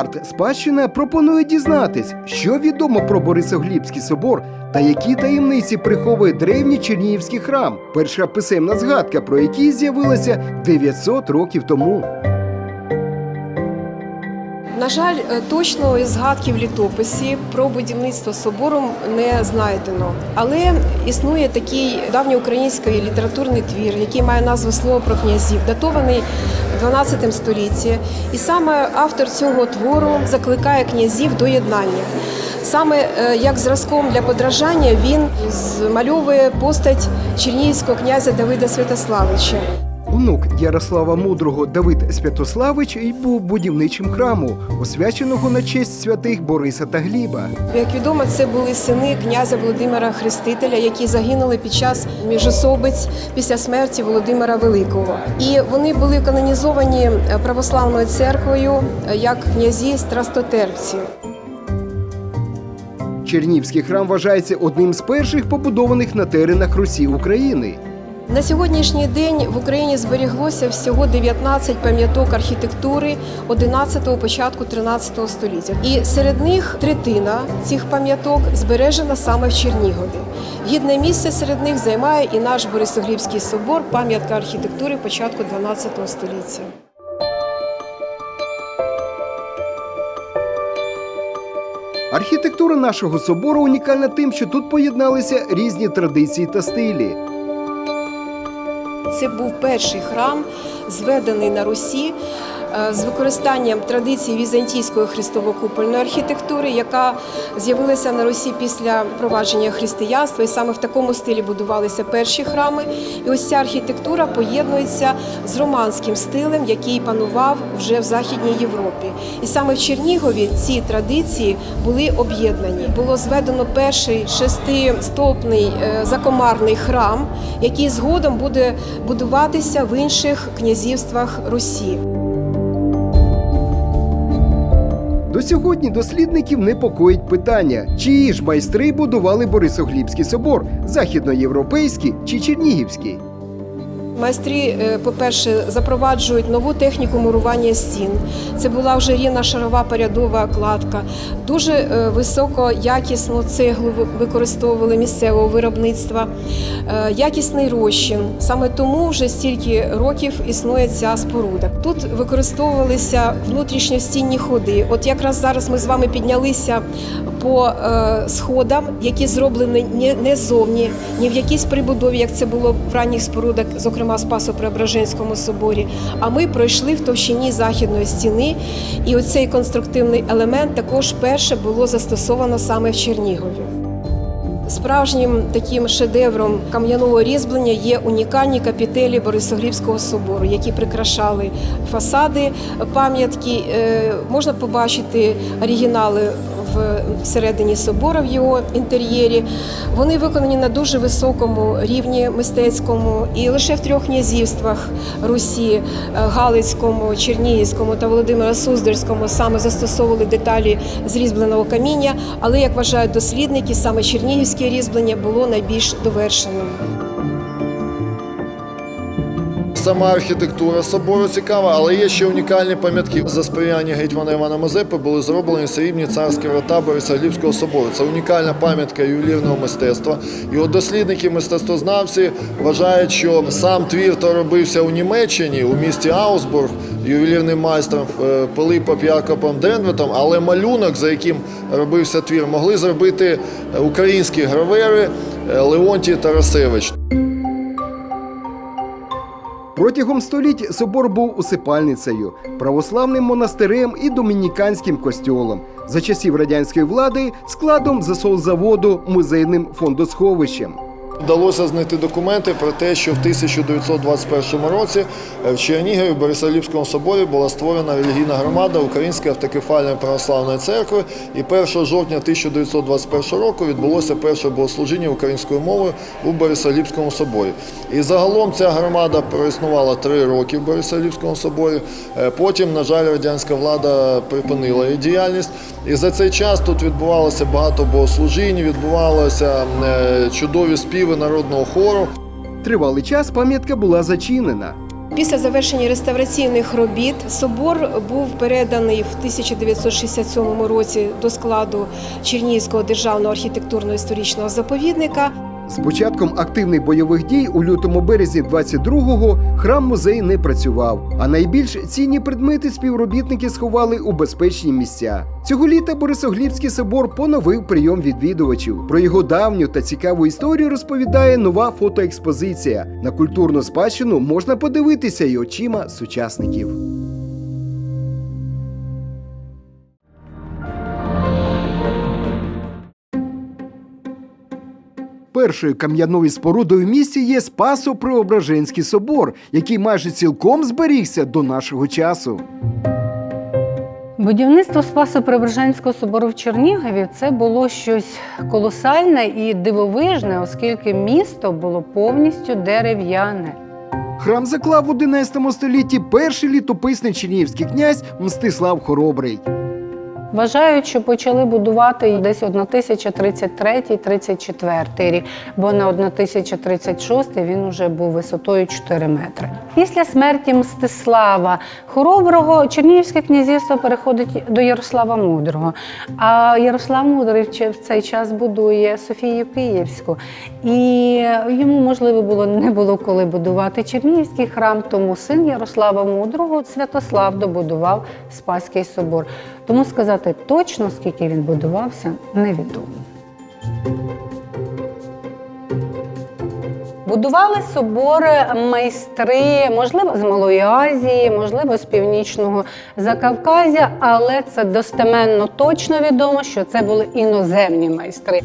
Арт-спадщина пропонує дізнатись, що відомо про Борисоглібський собор та які таємниці приховує древній Чернігівський храм, перша писемна згадка про який з'явилася 900 років тому. На жаль, е, точної згадки в літописі про будівництво собору не знайдено. Але існує такий давньоукраїнський літературний твір, який має назву Слово про князів, датований 12 столітті. І саме автор цього твору закликає князів до єднання. Саме е, як зразком для подражання він змальовує постать чернігівського князя Давида Святославича. Онук Ярослава Мудрого Давид Святославич і був будівничим храму, освяченого на честь святих Бориса та Гліба. Як відомо, це були сини князя Володимира Хрестителя, які загинули під час міжособиць після смерті Володимира Великого. І вони були канонізовані е, православною церквою е, як князі страстотерпці. Чернівський храм вважається одним з перших побудованих на теренах Русі України. На сьогоднішній день в Україні зберіглося всього 19 пам'яток архітектури 11-го, початку 13 століття. І серед них третина цих пам'яток збережена саме в Чернігові. Гідне місце серед них займає і наш Борисоглібський собор, пам'ятка архітектури початку 12-го століття. Архітектура нашого собору унікальна тим, що тут поєдналися різні традиції та стилі. Це був перший храм, зведений на Русі з використанням традиції візантійської хрестово-купольної архітектури, яка з'явилася на Русі після впровадження християнства, і саме в такому стилі будувалися перші храми. І ось ця архітектура поєднується з романським стилем, який панував вже в Західній Європі. І саме в Чернігові ці традиції були об'єднані. Було зведено перший шестистопний е, закомарний храм, який згодом буде будуватися в інших князівствах Русі. До сьогодні дослідників непокоїть питання, чиї ж майстри будували Борисоглібський собор західноєвропейський чи чернігівський. Майстри, е, по-перше, запроваджують нову техніку мурування стін. Це була вже рівна шарова порядова кладка. Дуже е, високо якісну цеглу використовували місцевого виробництва, е, якісний розчин. Саме тому вже стільки років існує ця споруда. Тут використовувалися внутрішньостінні ходи. От якраз зараз ми з вами піднялися по сходам, які зроблені не зовні, ні в якійсь прибудові, як це було в ранніх спорудах, зокрема Спасо-Преображенському соборі. А ми пройшли в товщині західної стіни, і оцей конструктивний елемент також перше було застосовано саме в Чернігові. Справжнім таким шедевром кам'яного різьблення є унікальні капітелі Борисоглібського собору, які прикрашали фасади пам'ятки. Е, Можна побачити оригінали в всередині собора в його інтер'єрі. Вони виконані на дуже високому рівні мистецькому і лише в трьох князівствах Русі е, Галицькому, Чернігівському та Володимира Суздальському саме застосовували деталі зрізбленого каміння. Але як вважають дослідники, саме чернігівське різьблення було найбільш довершеним. Сама архітектура собору цікава, але є ще унікальні пам'ятки. За сприяння гетьмана Івана Мазепи були зроблені срібні царські врата Борисоглібського собору. Це унікальна пам'ятка ювелірного мистецтва. І от дослідники, мистецтвознавці вважають, що сам твір то робився у Німеччині, у місті Аусбург, ювелірним майстром е, Пилипом Якобом Дренветом, але малюнок, за яким робився твір, могли зробити українські гравери е, Леонтій Тарасевич. Протягом століть собор був усипальницею, православним монастирем і домініканським костьолом. За часів радянської влади складом засолзаводу музейним фондосховищем. Вдалося знайти документи про те, що в 1921 році в Чернігові в Борисоглібському соборі була створена релігійна громада Української автокефальної православної церкви. І 1 жовтня 1921 року відбулося перше богослужіння українською мовою у Борисоглібському соборі. І загалом ця громада проіснувала три роки в Борисоглібському соборі. Е, Потім, на жаль, радянська влада припинила її діяльність. І за цей час тут відбувалося багато богослужінь, відбувалося е, чудові співи народного хору. Тривалий час пам'ятка була зачинена. Після завершення реставраційних робіт собор був переданий в 1967 році до складу Чернігівського державного архітектурно-історичного заповідника. З початком активних бойових дій у лютому березні 22-го храм музей не працював, а найбільш цінні предмети співробітники сховали у безпечні місця. Цього літа Борисоглібський собор поновив прийом відвідувачів. Про його давню та цікаву історію розповідає нова фотоекспозиція. На культурну спадщину можна подивитися й очима сучасників. Першою кам'яною спорудою в місті є Спасо-Преображенський собор, який майже цілком зберігся до нашого часу. Будівництво Спасо-Преображенського собору в Чернігові це було щось колосальне і дивовижне, оскільки місто було повністю дерев'яне. Храм заклав в 11 столітті перший літописний чернігівський князь Мстислав Хоробрий. Вважають, що почали будувати десь 1033-34 рік, бо на 1036 він вже був висотою 4 метри. Після смерті Мстислава Хороброго Чернігівське князівство переходить до Ярослава Мудрого. А Ярослав Мудрий в цей час будує Софію Київську. І йому можливо було не було коли будувати Чернігівський храм, тому син Ярослава Мудрого Святослав добудував Спаський собор. Тому сказати точно, скільки він будувався, невідомо. Будували собори майстри, можливо, з Малої Азії, можливо, з північного Закавказя, але це достеменно точно відомо, що це були іноземні майстри.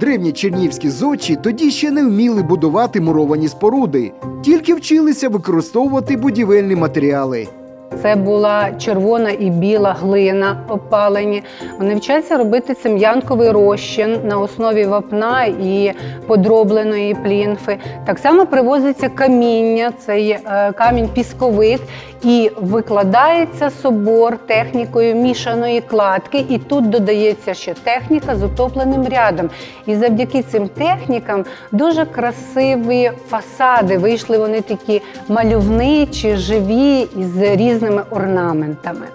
Древні чернігівські зодчі тоді ще не вміли будувати муровані споруди, тільки вчилися використовувати будівельні матеріали. Це була червона і біла глина опалені. Вони вчаться робити цем'янковий розчин на основі вапна і подробленої плінфи. Так само привозиться каміння, це е, камінь пісковик, і викладається собор технікою мішаної кладки. І тут додається ще техніка з утопленим рядом. І завдяки цим технікам дуже красиві фасади. Вийшли вони такі мальовничі, живі із різними орнаментами.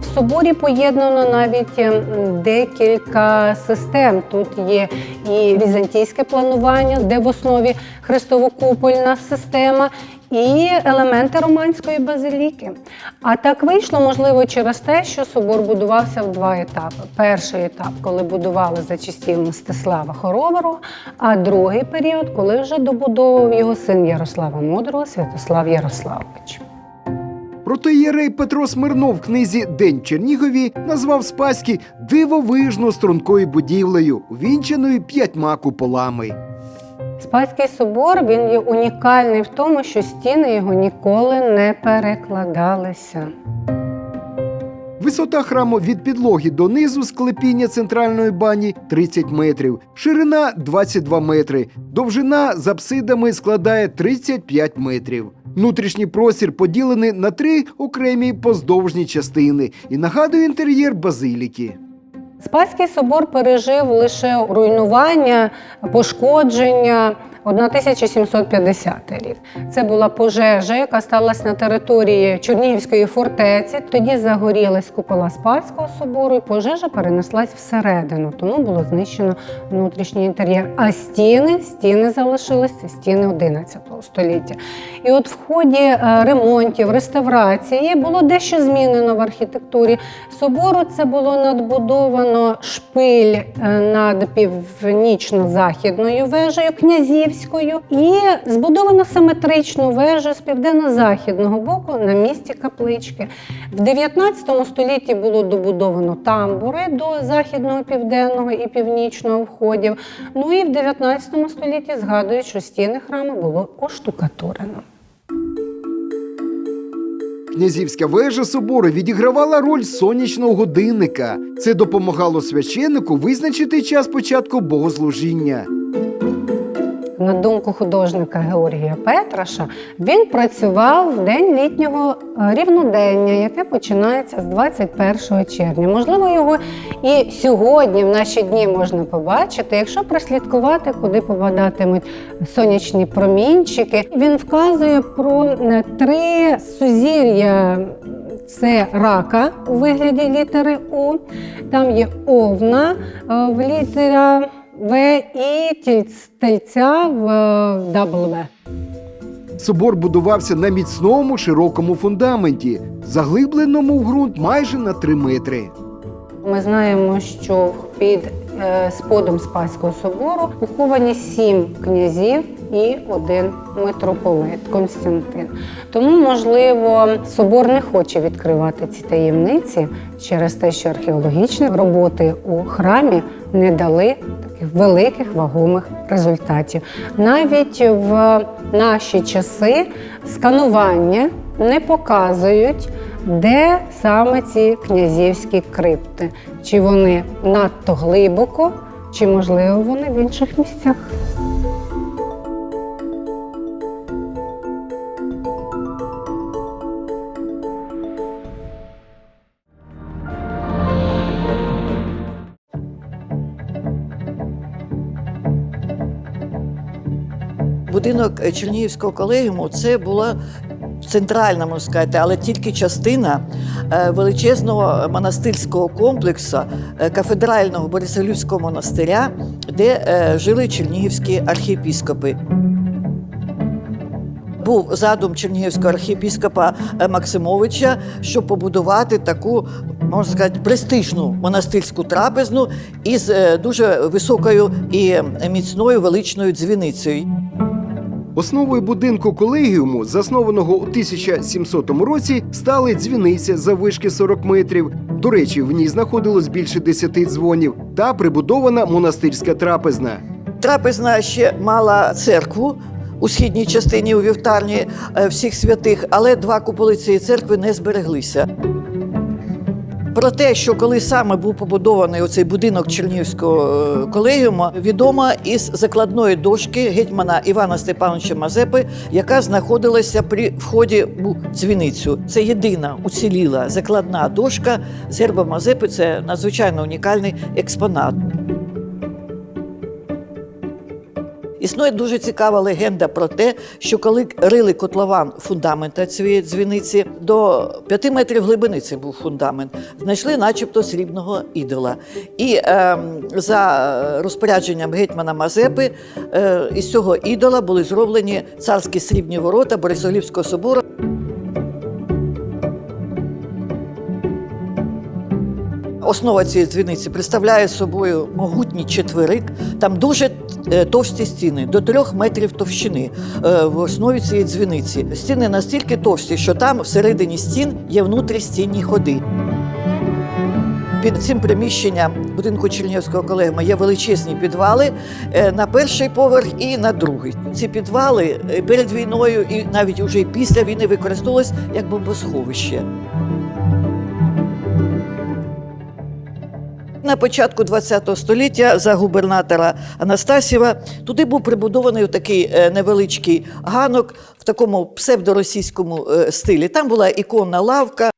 В соборі поєднано навіть ем, декілька систем. Тут є і візантійське планування, де в основі хрестово-купольна система, і елементи романської базиліки. А так вийшло, можливо, через те, що собор будувався в два етапи. Перший етап, коли будували за часів Мстислава Хороброго, а другий період, коли вже добудовував його син Ярослава Мудрого, Святослав Ярославович. Протоєрей Петро Смирнов в книзі День Чернігові назвав Спаський дивовижно стрункою будівлею, увінченою п'ятьма куполами. Спаський собор він є унікальний в тому, що стіни його ніколи не перекладалися. Висота храму від підлоги до низу склепіння центральної бані 30 метрів, ширина 22 метри, довжина з апсидами складає 35 метрів. Внутрішній простір поділений на три окремі поздовжні частини і нагадує інтер'єр базиліки. Спаський собор пережив лише руйнування, пошкодження 1750 рік. Це була пожежа, яка сталася на території Чернігівської фортеці. Тоді загорілась купола Спаського собору, і пожежа перенеслась всередину, тому було знищено внутрішній інтер'єр. А стіни, стіни залишилися стіни 11 століття. І от в ході е, ремонтів, реставрації було дещо змінено в архітектурі собору. Це було надбудовано шпиль е, над північно-західною вежею князівською і збудовано симетричну вежу з південно-західного боку на місці каплички. В 19 столітті було добудовано тамбури до західного, південного і північного входів. Ну і в 19 столітті згадують, що стіни храму було оштукатурено. Князівська вежа собору відігравала роль сонячного годинника. Це допомагало священнику визначити час початку богослужіння. На думку художника Георгія Петраша, він працював в день літнього е, рівнодення, яке починається з 21 червня. Можливо, його і сьогодні, в наші дні, можна побачити, якщо прослідкувати, куди попадатимуть сонячні промінчики. Він вказує про е, три сузір'я. Це рака у вигляді літери У, там є овна е, в літера В і тільц- тельця в е, W. Собор будувався на міцному широкому фундаменті, заглибленому в ґрунт майже на 3 метри. Ми знаємо, що під е, сподом Спаського собору поховані сім князів і один митрополит Константин. Тому, можливо, собор не хоче відкривати ці таємниці через те, що археологічні роботи у храмі не дали великих вагомих результатів. Навіть в наші часи сканування не показують, де саме ці князівські крипти. Чи вони надто глибоко, чи можливо вони в інших місцях. Будинок е, Чернігівського колегіуму це була центральна, можна сказати, але тільки частина е, величезного монастирського комплексу е, кафедрального Борисоглівського монастиря, де жили чернігівські архієпіскопи. Був задум чернігівського архієпіскопа Максимовича, щоб побудувати таку, можна сказати, престижну монастирську трапезну із дуже високою і міцною величною дзвіницею. Основою будинку колегіуму, заснованого у 1700 році, стали дзвіниця заввишки 40 метрів. До речі, в ній знаходилось більше 10 дзвонів та прибудована монастирська трапезна. Трапезна ще мала церкву у східній частині у вівтарні е, всіх святих, але два куполи цієї церкви не збереглися. Про те, що коли саме був побудований оцей будинок Чернігівського е, колегіуму, відомо із закладної дошки гетьмана Івана Степановича Мазепи, яка знаходилася при вході у дзвіницю. Це єдина уціліла закладна дошка з герба Мазепи. Це надзвичайно унікальний експонат. Існує дуже цікава легенда про те, що коли рили котлован фундамента цієї дзвіниці, до п'яти метрів глибини це був фундамент, знайшли начебто срібного ідола. І е, за розпорядженням гетьмана Мазепи е, із цього ідола були зроблені царські срібні ворота Борисоглівського собору. Основа цієї дзвіниці представляє собою могутній четверик. Там дуже е, товсті стіни, до трьох метрів товщини е, в основі цієї дзвіниці. Стіни настільки товсті, що там всередині стін є внутрістінні ходи. Під цим приміщенням будинку Чернігівського колегіуму є величезні підвали е, на перший поверх і на другий. Ці підвали перед війною і навіть уже після війни використовувалися як бомбосховище. На початку ХХ століття за губернатора Анастасєва туди був прибудований такий е, невеличкий ганок в такому псевдоросійському е, стилі. Там була іконна лавка.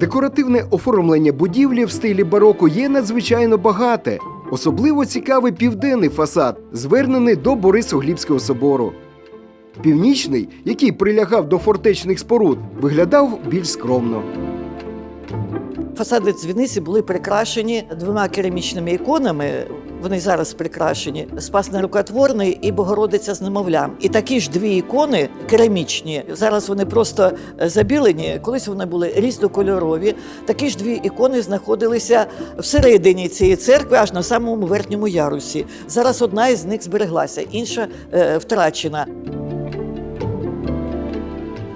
Декоративне оформлення будівлі в стилі бароко є надзвичайно багате. Особливо цікавий південний фасад, звернений до Борисоглібського собору. Північний, який прилягав до фортечних споруд, виглядав більш скромно. Фасади дзвіниці були прикрашені двома керамічними іконами. Вони зараз прикрашені Спас нерукотворний і Богородиця з немовлям. І такі ж дві ікони керамічні. Зараз вони просто е, забілені. Колись вони були різнокольорові. Такі ж дві ікони знаходилися всередині цієї церкви, аж на самому верхньому ярусі. Зараз одна із них збереглася, інша е, втрачена.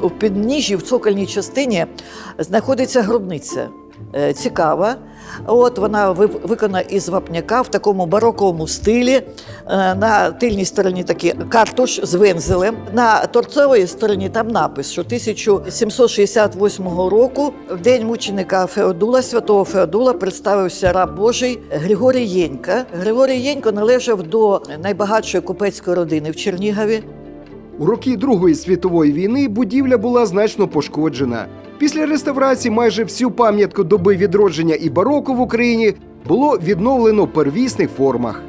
У підніжжі в цокольній частині знаходиться гробниця. Е, Цікава. От вона ви- виконана із вапняка в такому бароковому стилі. Е, На тильній стороні такий картуш з вензелем. На торцевій стороні там напис, що 1768 року, в день мученика Феодула, святого Феодула, представився раб Божий Григорій Єнька. Григорій Єнько належав до найбагатшої купецької родини в Чернігові. У роки Другої світової війни будівля була значно пошкоджена. Після реставрації майже всю пам'ятку доби відродження і бароко в Україні було відновлено в первісних формах.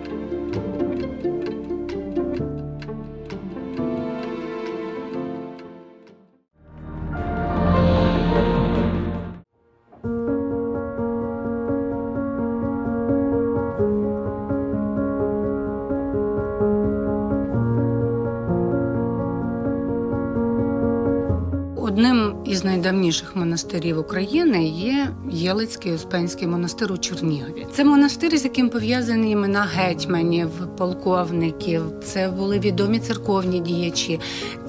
Найдавніших монастирів України є Єлицький Успенський монастир у Чернігові. Це монастир, з яким пов'язані імена гетьманів, полковників. Це були відомі церковні діячі.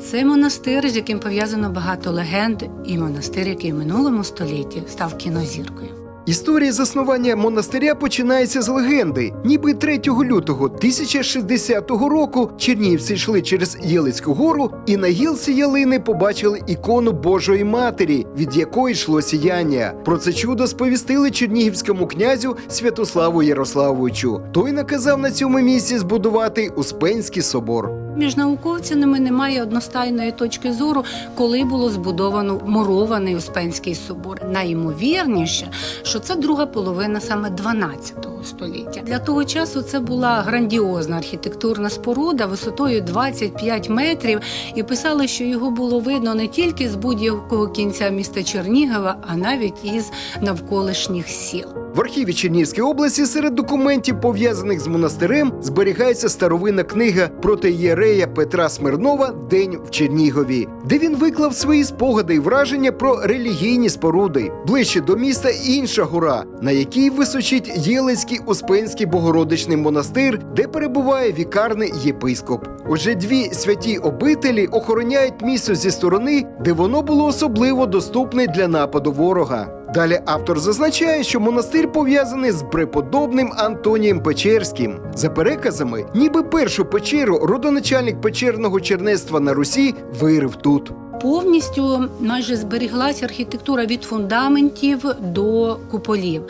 Це монастир, з яким пов'язано багато легенд, і монастир, який в минулому столітті став кінозіркою. Історія заснування монастиря починається з легенди. Ніби 3 лютого 1060 року чернігівці йшли через Єлицьку гору і на гілці ялини побачили ікону Божої Матері, від якої йшло сіяння. Про це чудо сповістили чернігівському князю Святославу Ярославовичу. Той наказав на цьому місці збудувати Успенський собор. Між науковцями немає одностайної точки зору, коли було збудовано мурований Успенський собор. Найімовірніше, що це друга половина саме 12 століття. Для того часу це була грандіозна архітектурна споруда висотою 25 метрів, і писали, що його було видно не тільки з будь-якого кінця міста Чернігова, а навіть із навколишніх сіл. В архіві Чернігівської області серед документів, пов'язаних з монастирем, зберігається старовинна книга протиєрея Петра Смирнова День в Чернігові, де він виклав свої спогади і враження про релігійні споруди. Ближче до міста інша гора, на якій височить Єлицький Успенський Богородичний монастир, де перебуває вікарний єпископ. Отже, дві святі обителі охороняють місце зі сторони, де воно було особливо доступне для нападу ворога. Далі автор зазначає, що монастир пов'язаний з преподобним Антонієм Печерським. За переказами, ніби першу печеру родоначальник печерного чернецтва на Русі вирив тут. Повністю майже зберіглася архітектура від фундаментів до куполів.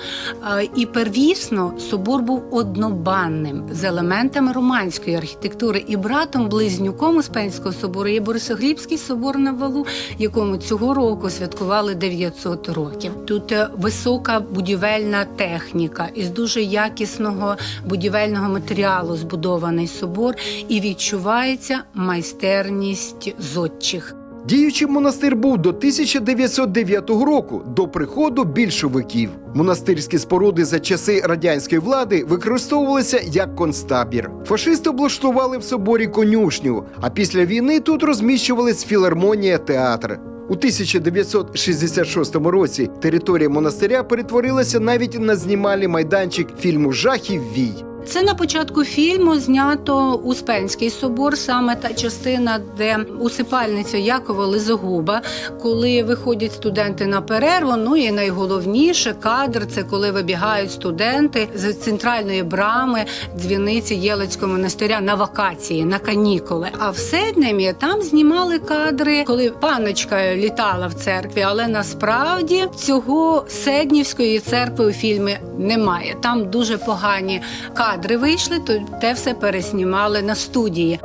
І первісно собор був однобанним з елементами романської архітектури. І братом близнюком Успенського собору є Борисоглібський собор на валу, якому цього року святкували 900 років. Тут е, висока будівельна техніка із дуже якісного будівельного матеріалу збудований собор, і відчувається майстерність зодчих. Діючий монастир був до 1909 року, до приходу більшовиків. Монастирські споруди за часи радянської влади використовувалися як концтабір. Фашисти облаштували в соборі конюшню, а після війни тут розміщувались філармонія театр. У 1966 році територія монастиря перетворилася навіть на знімальний майданчик фільму Жахів Вій. Це на початку фільму знято Успенський собор, саме та частина, де усипальниця Якова Лизогуба, коли виходять студенти на перерву. Ну і найголовніше кадр це коли вибігають студенти з центральної брами дзвіниці Єлицького монастиря на вакації, на канікули. А в Седнемі там знімали кадри, коли паночка літала в церкві. Але насправді цього Седнівської церкви у фільмі немає. Там дуже погані кадри вийшли, то те все переснімали на студії.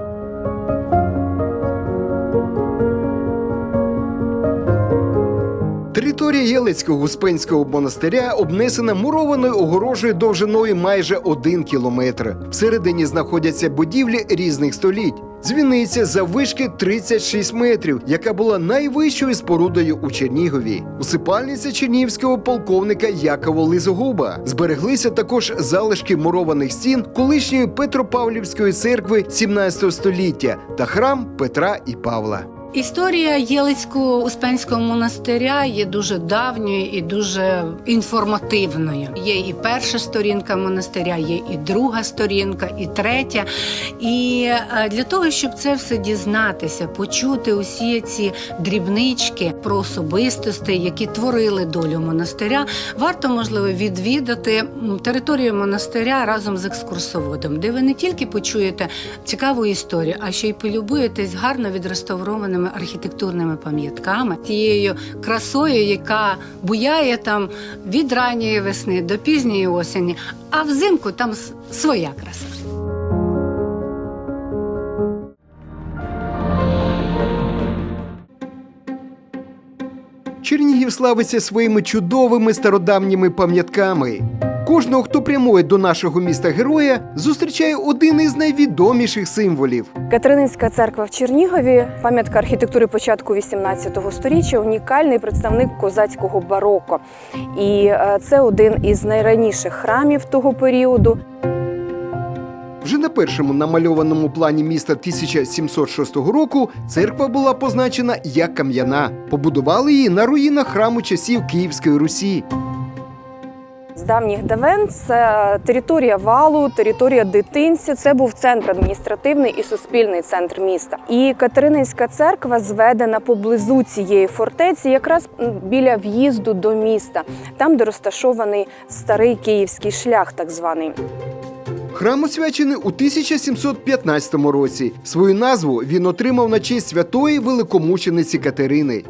Територія Єлицького Успенського монастиря обнесена мурованою огорожею довжиною майже один кілометр. Всередині знаходяться будівлі різних століть. Дзвіниця заввишки 36 метрів, яка була найвищою спорудою у Чернігові. Усипальниця чернігівського полковника Якова Лизогуба. Збереглися також залишки мурованих стін колишньої Петропавлівської церкви 17 століття та храм Петра і Павла. Історія Єлицького Успенського монастиря є дуже давньою і дуже інформативною. Є і перша сторінка монастиря, є і друга сторінка, і третя. І е, для того, щоб це все дізнатися, почути усі ці дрібнички про особистості, які творили долю монастиря, варто можливо відвідати територію монастиря разом з екскурсоводом, де ви не тільки почуєте цікаву історію, а ще й полюбуєтесь гарно відреставрованими архітектурними пам'ятками, тією красою, яка буяє там від ранньої весни до пізньої осені, а взимку там своя краса. Чернігів славиться своїми чудовими стародавніми пам'ятками. Кожного, хто прямує до нашого міста героя, зустрічає один із найвідоміших символів. Катерининська церква в Чернігові, пам'ятка архітектури початку 18 століття, унікальний представник козацького бароко. І е, це один із найраніших храмів того періоду. Вже на першому намальованому плані міста 1706 року церква була позначена як кам'яна. Побудували її на руїнах храму часів Київської Русі. З давніх давен це територія валу, територія дитинця. Це був центр адміністративний і суспільний центр міста. І Катерининська церква зведена поблизу цієї фортеці, якраз біля в'їзду до міста, там, де розташований старий київський шлях, так званий. Храм освячений у 1715 році. Свою назву він отримав на честь святої великомучениці Катерини.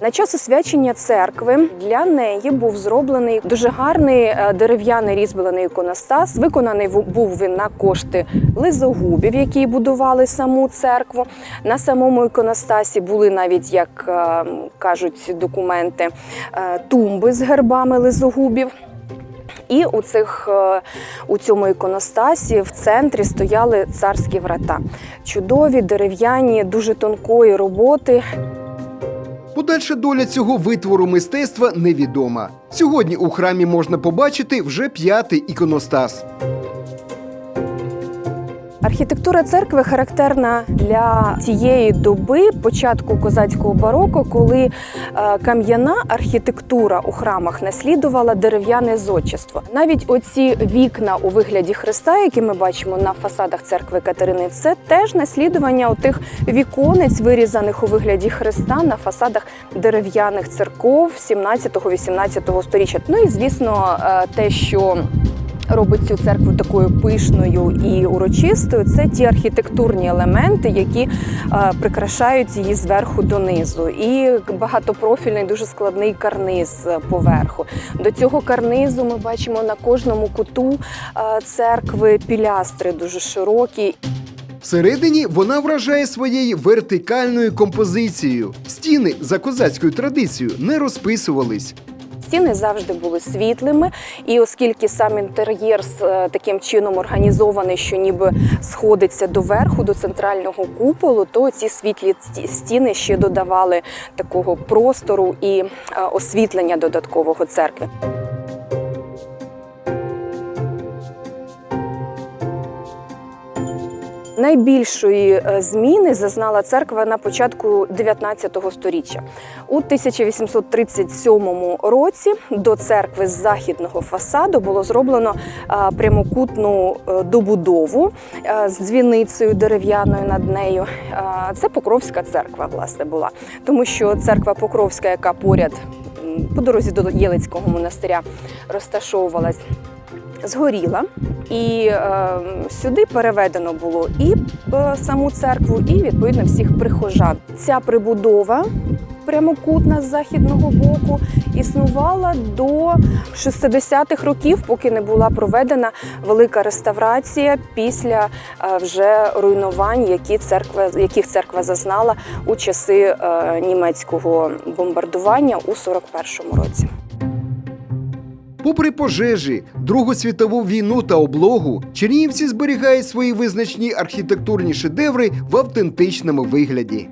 На час освячення церкви для неї був зроблений дуже гарний е, дерев'яний різьблений іконостас. Виконаний був він на кошти лизогубів, які будували саму церкву. На самому іконостасі були навіть, як е, кажуть документи, е, тумби з гербами лизогубів. І у цих у цьому іконостасі в центрі стояли царські врата. Чудові, дерев'яні, дуже тонкої роботи, Подальша доля цього витвору мистецтва невідома. Сьогодні у храмі можна побачити вже п'ятий іконостас. Архітектура церкви характерна для цієї доби, початку козацького бароко, коли е, кам'яна архітектура у храмах наслідувала дерев'яне зодчество. Навіть оці вікна у вигляді хреста, які ми бачимо на фасадах церкви Катерини, це теж наслідування тих віконець, вирізаних у вигляді хреста на фасадах дерев'яних церков 17-18 століття. Ну і звісно, е, те, що робить цю церкву такою пишною і урочистою, це ті архітектурні елементи, які е, прикрашають її зверху донизу. І багатопрофільний, дуже складний карниз е, поверху. До цього карнизу ми бачимо на кожному куту е, церкви пілястри дуже широкі. Всередині вона вражає своєю вертикальною композицією. Стіни за козацькою традицією не розписувались. Стіни завжди були світлими, і оскільки сам інтер'єр е, таким чином організований, що ніби сходиться до верху, до центрального куполу, то ці світлі стіни ще додавали такого простору і е, освітлення додаткового церкви. Найбільшої е, зміни зазнала церква на початку 19 століття. У 1837 році до церкви з західного фасаду було зроблено е, прямокутну е, добудову з дзвіницею дерев'яною над нею. Це Покровська церква, власне, була, тому що церква Покровська, яка поряд по дорозі до Єлицького монастиря розташовувалась згоріла, і е, сюди переведено було і е, саму церкву, і відповідно всіх прихожан. Ця прибудова прямокутна з західного боку існувала до 60-х років, поки не була проведена велика реставрація після е, вже руйнувань, які церква, яких церква зазнала у часи е, німецького бомбардування у 41-му році. Попри пожежі, Другу світову війну та облогу, чернівці зберігають свої визначні архітектурні шедеври в автентичному вигляді.